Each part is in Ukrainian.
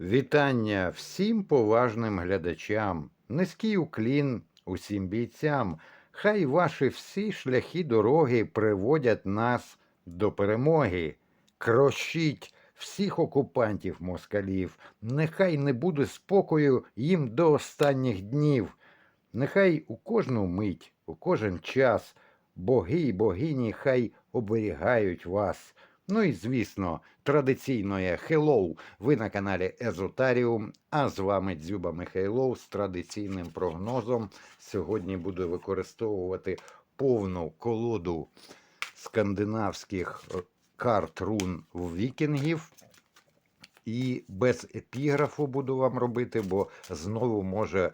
Вітання всім поважним глядачам, низький уклін усім бійцям. Хай ваші всі шляхи дороги приводять нас до перемоги. Крощіть всіх окупантів москалів, нехай не буде спокою їм до останніх днів. Нехай у кожну мить, у кожен час боги й богині хай оберігають вас. Ну і звісно, традиційно є Hello, ви на каналі Езотаріум, а з вами Дзюба Михайлов з традиційним прогнозом. Сьогодні буду використовувати повну колоду скандинавських е, карт рун вікінгів. І без епіграфу буду вам робити, бо знову може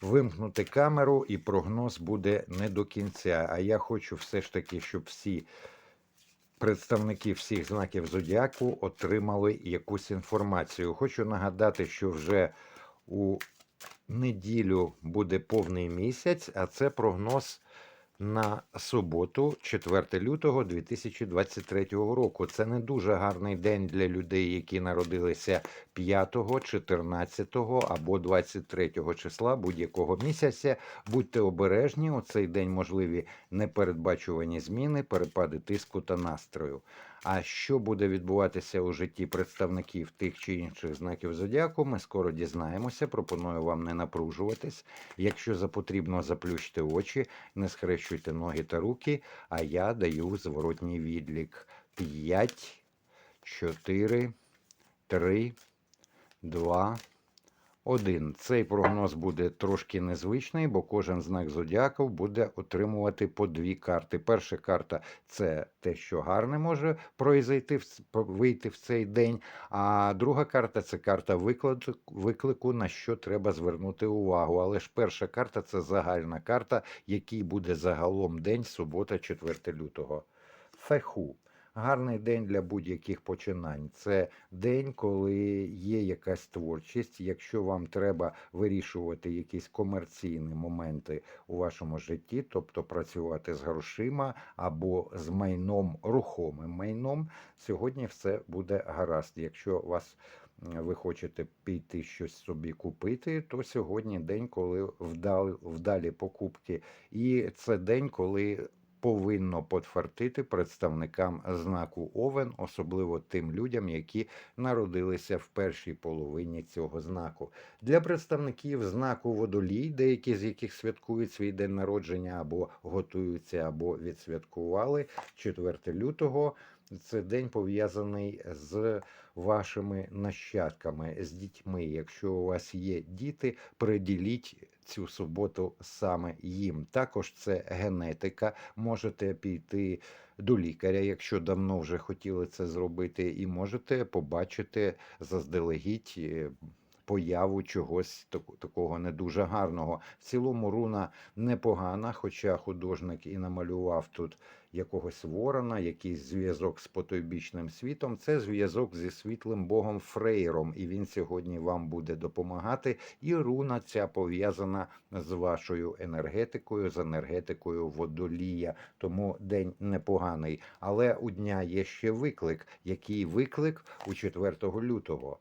вимкнути камеру, і прогноз буде не до кінця. А я хочу все ж таки, щоб всі представники всіх знаків зодіаку отримали якусь інформацію. Хочу нагадати, що вже у неділю буде повний місяць, а це прогноз на суботу, 4 лютого 2023 року. Це не дуже гарний день для людей, які народилися 5, 14 або 23 числа будь-якого місяця. Будьте обережні, у цей день можливі непередбачувані зміни, перепади тиску та настрою. А що буде відбуватися у житті представників тих чи інших знаків зодіаку, ми скоро дізнаємося. Пропоную вам не напружуватись. Якщо за потрібно, заплющте очі, не схрещуйте ноги та руки, а я даю зворотній відлік. 5, 4, 3, 2, 1. Цей прогноз буде трошки незвичний, бо кожен знак зодіаку буде отримувати по дві карти. Перша карта це те, що гарне може произойти, вийти в цей день. А друга карта це карта виклику, на що треба звернути увагу. Але ж перша карта це загальна карта, який буде загалом день, субота, 4 лютого. Феху. Гарний день для будь-яких починань. Це день, коли є якась творчість. Якщо вам треба вирішувати якісь комерційні моменти у вашому житті, тобто працювати з грошима або з майном, рухомим майном, сьогодні все буде гаразд. Якщо вас ви хочете піти щось собі купити, то сьогодні день, коли вдалі, вдалі покупки, і це день, коли повинно подфартити представникам знаку Овен, особливо тим людям, які народилися в першій половині цього знаку. Для представників знаку Водолій, деякі з яких святкують свій день народження або готуються, або відсвяткували 4 лютого. Це день пов'язаний з вашими нащадками, з дітьми. Якщо у вас є діти, приділіть цю суботу саме їм. Також це генетика. Можете піти до лікаря, якщо давно вже хотіли це зробити, і можете побачити заздалегідь. Появу чогось так- такого не дуже гарного. В цілому руна непогана, хоча художник і намалював тут якогось ворона, якийсь зв'язок з потойбічним світом. Це зв'язок зі світлим богом Фрейром, і він сьогодні вам буде допомагати. І руна ця пов'язана з вашою енергетикою, з енергетикою водолія. Тому день непоганий. Але у дня є ще виклик. Який виклик у 4 лютого?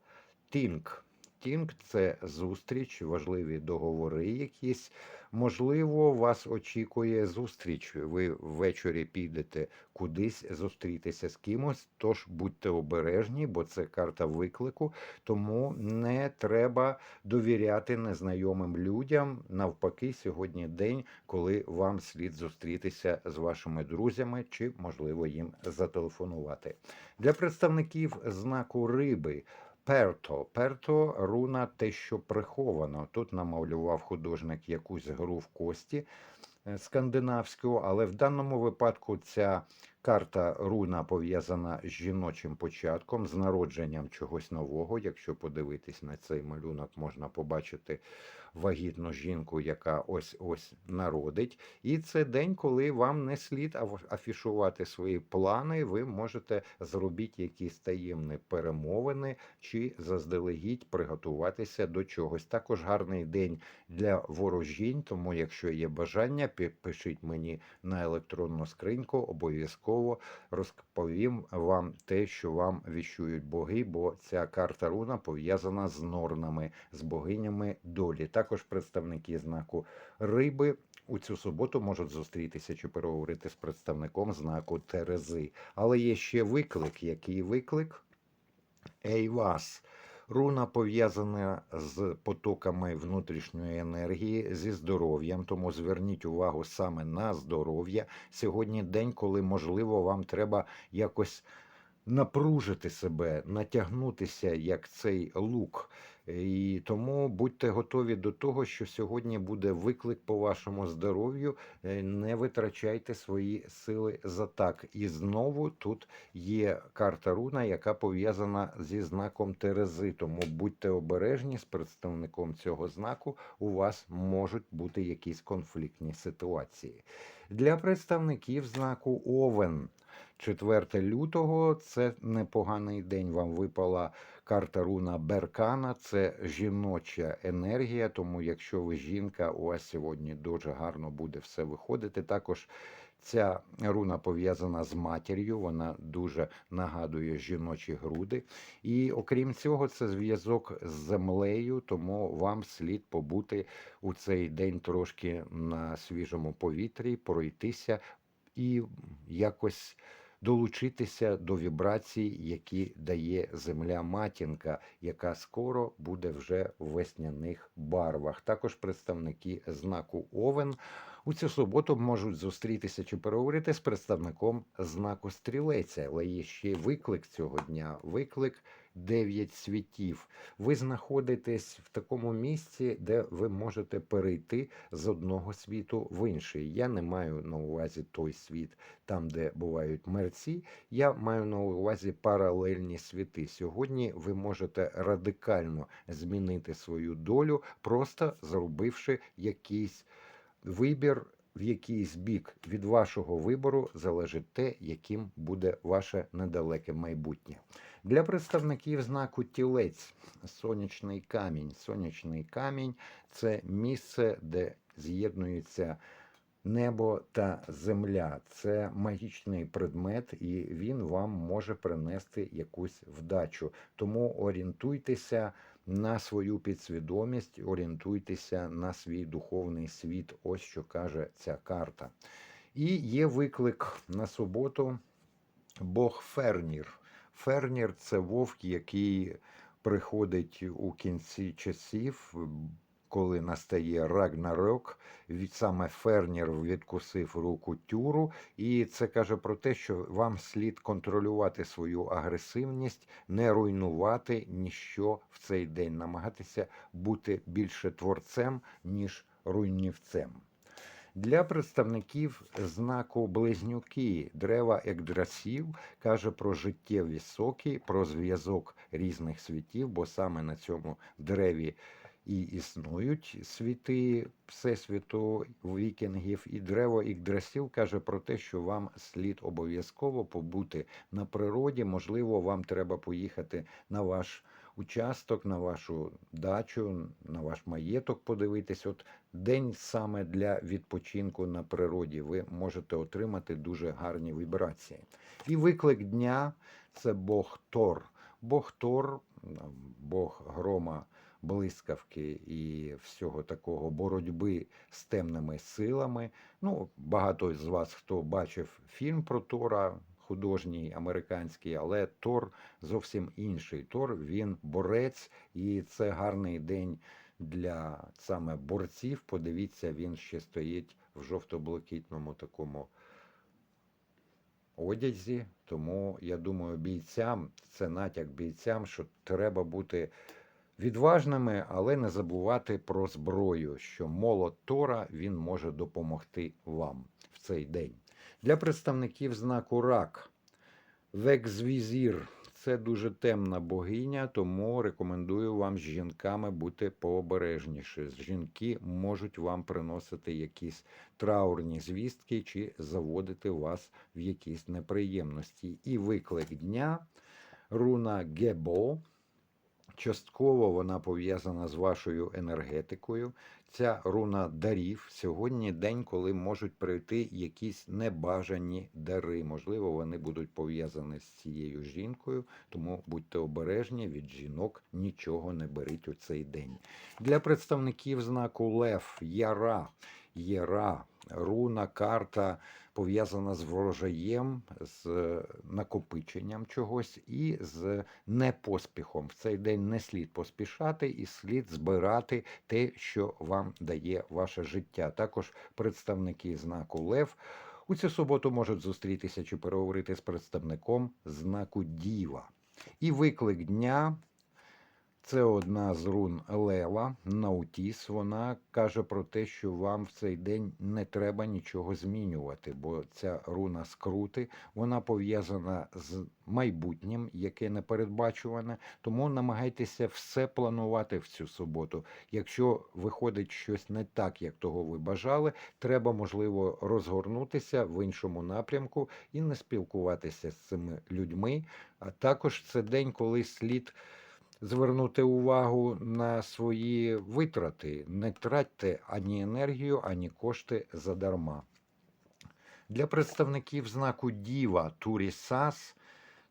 Тінк. Тінк це зустріч, важливі договори якісь. Можливо, вас очікує зустріч. Ви ввечері підете кудись зустрітися з кимось. Тож будьте обережні, бо це карта виклику. Тому не треба довіряти незнайомим людям. Навпаки, сьогодні день, коли вам слід зустрітися з вашими друзями чи, можливо, їм зателефонувати. Для представників знаку риби. Перто. Перто руна те, що приховано. Тут намалював художник якусь гру в кості е, скандинавську, але в даному випадку ця карта руна пов'язана з жіночим початком, з народженням чогось нового. Якщо подивитись на цей малюнок, можна побачити вагітну жінку, яка ось ось народить. І це день, коли вам не слід афішувати свої плани. Ви можете зробити якісь таємні перемовини чи заздалегідь приготуватися до чогось. Також гарний день для ворожінь. Тому, якщо є бажання, пишіть мені на електронну скриньку, обов'язково розповім вам те, що вам віщують боги, бо ця карта руна пов'язана з норнами, з богинями долі. Також представники знаку риби у цю суботу можуть зустрітися чи переговорити з представником знаку Терези. Але є ще виклик. Який виклик? Ейвас. Руна пов'язана з потоками внутрішньої енергії, зі здоров'ям, тому зверніть увагу саме на здоров'я. Сьогодні день, коли, можливо, вам треба якось напружити себе, натягнутися, як цей лук. І тому будьте готові до того, що сьогодні буде виклик по вашому здоров'ю. Е, Не витрачайте свої сили за так. І знову тут є карта руна, яка пов'язана зі знаком Терези. Тому будьте обережні з представником цього знаку. У вас можуть бути якісь конфліктні ситуації. Для представників знаку Овен 4 лютого це непоганий день. Вам випала карта руна Беркана. Це жіноча енергія. Тому, якщо ви жінка, у вас сьогодні дуже гарно буде все виходити. Також ця руна пов'язана з матір'ю, вона дуже нагадує жіночі груди. І окрім цього, це зв'язок з землею, тому вам слід побути у цей день трошки на свіжому повітрі, пройтися і якось долучитися до вібрацій, які дає земля матінка, яка скоро буде вже в весняних барвах. Також представники знаку Овен у цю суботу можуть зустрітися чи переговорити з представником знаку стрілеця, але є ще виклик цього дня. Виклик дев'ять світів. Ви знаходитесь в такому місці, де ви можете перейти з одного світу в інший. Я не маю на увазі той світ, там, де бувають мерці. Я маю на увазі паралельні світи. Сьогодні ви можете радикально змінити свою долю, просто зробивши якийсь вибір в якийсь бік від вашого вибору залежить те, яким буде ваше недалеке майбутнє. Для представників знаку тілець сонячний камінь. Сонячний камінь це місце, де з'єднуються небо та земля. Це магічний предмет, і він вам може принести якусь вдачу. Тому орієнтуйтеся на свою підсвідомість, орієнтуйтеся на свій духовний світ. Ось що каже ця карта. І є виклик на суботу. Бог Фернір. Фернір це вовк, який приходить у кінці часів, коли настає Рагнарок. Від саме Фернір відкусив руку тюру, і це каже про те, що вам слід контролювати свою агресивність, не руйнувати ніщо в цей день, намагатися бути більше творцем, ніж руйнівцем. Для представників знаку близнюки дерева Екдрасів каже про життєві соки, про зв'язок різних світів, бо саме на цьому дереві і існують світи Всесвіту вікінгів, і древо Ікдрасів каже про те, що вам слід обов'язково побути на природі. Можливо, вам треба поїхати на ваш участок, на вашу дачу, на ваш маєток подивитись. От день саме для відпочинку на природі. Ви можете отримати дуже гарні вібрації. І виклик дня це Бог Тор. Бог Тор, Бог грома блискавки і всього такого боротьби з темними силами. Ну, багато з вас хто бачив фільм про Тора. Художній американський, але Тор зовсім інший. Тор він борець, і це гарний день для саме борців. Подивіться, він ще стоїть в жовто-блакитному такому одязі. Тому я думаю, бійцям це натяк бійцям, що треба бути відважними, але не забувати про зброю, що молот Тора він може допомогти вам в цей день. Для представників знаку рак Векзвізір це дуже темна богиня, тому рекомендую вам з жінками бути пообережніше. Жінки можуть вам приносити якісь траурні звістки чи заводити вас в якісь неприємності. І виклик дня руна Гебо. Частково вона пов'язана з вашою енергетикою. Ця руна дарів сьогодні день, коли можуть прийти якісь небажані дари. Можливо, вони будуть пов'язані з цією жінкою, тому будьте обережні від жінок, нічого не беріть у цей день. Для представників знаку Лев, Яра, Єра, руна, карта пов'язана з ворожаєм, з е, накопиченням чогось і з непоспіхом. В цей день не слід поспішати і слід збирати те, що вам дає ваше життя. Також представники знаку Лев. У цю суботу можуть зустрітися чи переговорити з представником знаку Діва. І виклик дня це одна з рун Лева, Наутіс. Вона каже про те, що вам в цей день не треба нічого змінювати, бо ця руна скрути, вона пов'язана з майбутнім, яке непередбачуване. Тому намагайтеся все планувати в цю суботу. Якщо виходить щось не так, як того ви бажали, треба можливо розгорнутися в іншому напрямку і не спілкуватися з цими людьми. А також це день, коли слід звернути увагу на свої витрати. Не тратьте ані енергію, ані кошти задарма. Для представників знаку Діва Турісас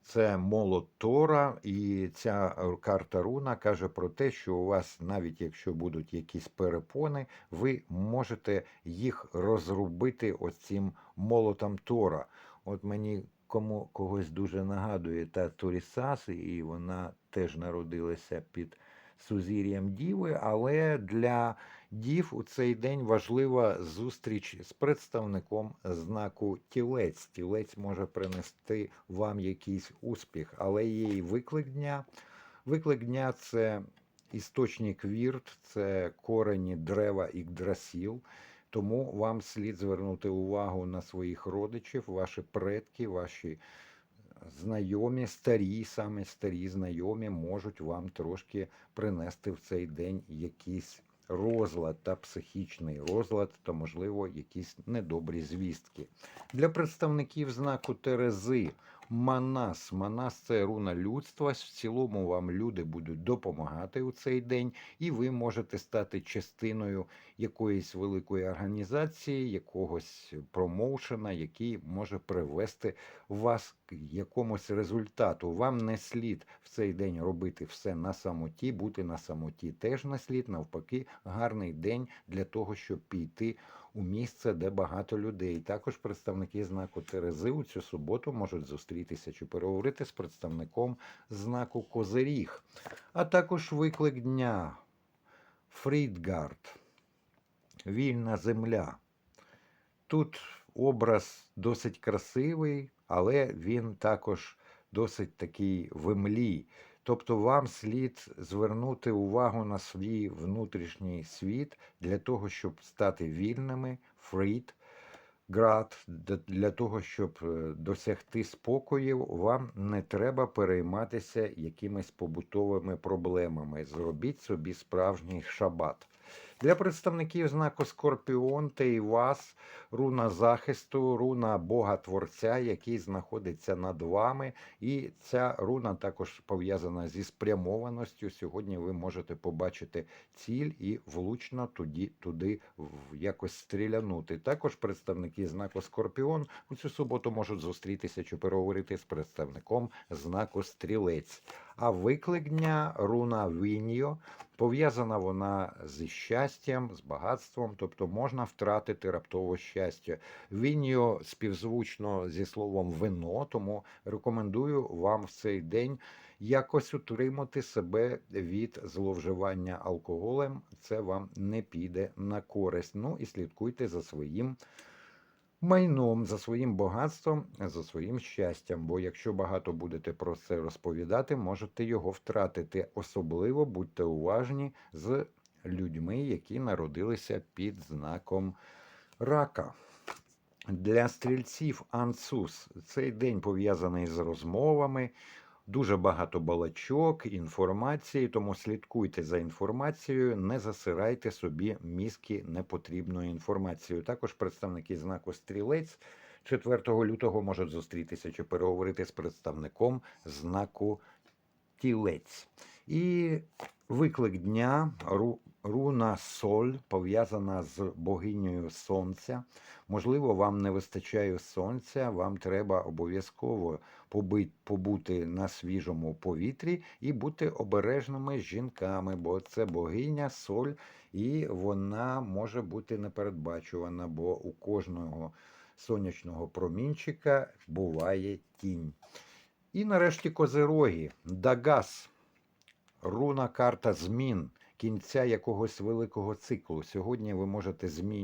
це молот Тора, і ця карта руна каже про те, що у вас, навіть якщо будуть якісь перепони, ви можете їх розрубити оцим молотом Тора. От мені кому когось дуже нагадує та Турісас, і вона теж народилася під сузір'ям Діви, але для дів у цей день важлива зустріч з представником знаку тілець. Тілець може принести вам якийсь успіх, але є і виклик дня. Виклик дня це істочник вірт, це корені дерева Ігдрасіл. Тому вам слід звернути увагу на своїх родичів, ваші предки, ваші знайомі, старі, саме старі знайомі можуть вам трошки принести в цей день якийсь розлад та психічний розлад, та, можливо, якісь недобрі звістки. Для представників знаку Терези. Манас. Манас це руна людства. В цілому вам люди будуть допомагати у цей день, і ви можете стати частиною якоїсь великої організації, якогось промоушена, який може привести вас к якомусь результату. Вам не слід в цей день робити все на самоті, бути на самоті теж не слід. Навпаки, гарний день для того, щоб піти у місце, де багато людей. Також представники знаку Терези у цю суботу можуть зустрітися чи переговорити з представником знаку Козиріг, а також виклик дня Фрідгард. Вільна земля. Тут образ досить красивий, але він також досить такий вимлій. Тобто вам слід звернути увагу на свій внутрішній світ для того, щоб стати вільними, фрід, град, для того, щоб е, досягти спокою, вам не треба перейматися якимись побутовими проблемами. Зробіть собі справжній шабат. Для представників знаку Скорпіон та вас руна захисту, руна Бога Творця, який знаходиться над вами. І ця руна також пов'язана зі спрямованостю. Сьогодні ви можете побачити ціль і влучно туди, туди якось стрілянути. Також представники знаку Скорпіон у цю суботу можуть зустрітися чи переговорити з представником знаку Стрілець. А виклик дня руна Віньо пов'язана вона зі щастям, з багатством, тобто можна втратити раптово щастя. Віньо співзвучно зі словом вино, тому рекомендую вам в цей день якось утримати себе від зловживання алкоголем. Це вам не піде на користь. Ну і слідкуйте за своїм майном, за своїм багатством, за своїм щастям. Бо якщо багато будете про це розповідати, можете його втратити. Особливо будьте уважні з людьми, які народилися під знаком рака. Для стрільців Ансус цей день пов'язаний з розмовами, Дуже багато балачок, інформації, тому слідкуйте за інформацією, не засирайте собі мізки непотрібною інформацією. Також представники знаку стрілець 4 лютого можуть зустрітися чи переговорити з представником знаку тілець. І виклик дня ру, руна Соль пов'язана з богинею сонця. Можливо, вам не вистачає сонця, вам треба обов'язково побути на свіжому повітрі і бути обережними з жінками, бо це богиня соль, і вона може бути непередбачувана, бо у кожного сонячного промінчика буває тінь. І нарешті козироги. Дагас. Руна карта змін, кінця якогось великого циклу. Сьогодні ви можете змінювати.